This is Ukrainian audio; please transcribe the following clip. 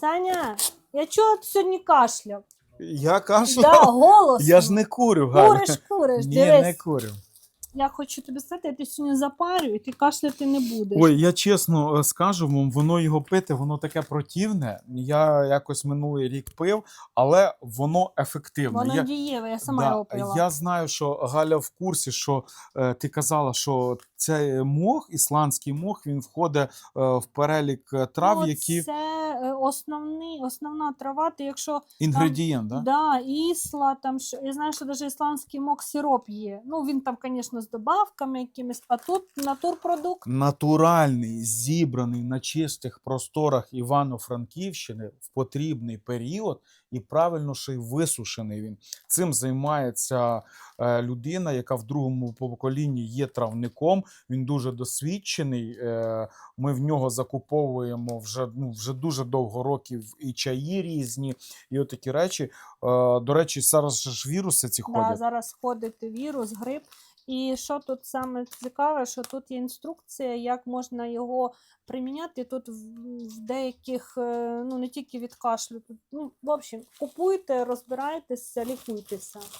Саня, я чого сьогодні кашляв? Я кашу. Да, голосно. Я ж не курю, Галя. Куриш, куриш, Ні, дивись. не курю. Я хочу тобі сказати, я ти сьогодні запарю, і ти кашляти не будеш. Ой, я чесно е, скажу вам, воно його пити, воно таке противне. Я якось минулий рік пив, але воно ефективне. Воно я, дієве, я сама да, його пила. я знаю, що Галя в курсі, що е, ти казала, що цей мох, ісландський мох, він входить е, в перелік е, трав, ну, які Це е, основний, основна трава, ти якщо інгредієнт, да? да, ісла, там, що- я знаю, що навіть ісландський мок сироп є. Ну, він там, звісно, з добавками якимись, а тут натурпродукт. натуральний, зібраний на чистих просторах Івано-Франківщини в потрібний період і правильно ще й висушений він. Цим займається е, людина, яка в другому поколінні є травником. Він дуже досвідчений. Е, ми в нього закуповуємо вже, ну, вже дуже довго років і чаї різні, і отакі речі. Е, до речі, зараз ж віруси ці Да, ходять. зараз ходить вірус, грип. І що тут саме цікаве, що тут є інструкція, як можна його приміняти. Тут в, в деяких, е, ну не тільки від кашлю, тут, ну, в общем, купуйте, розбирайтеся, лікуйтеся.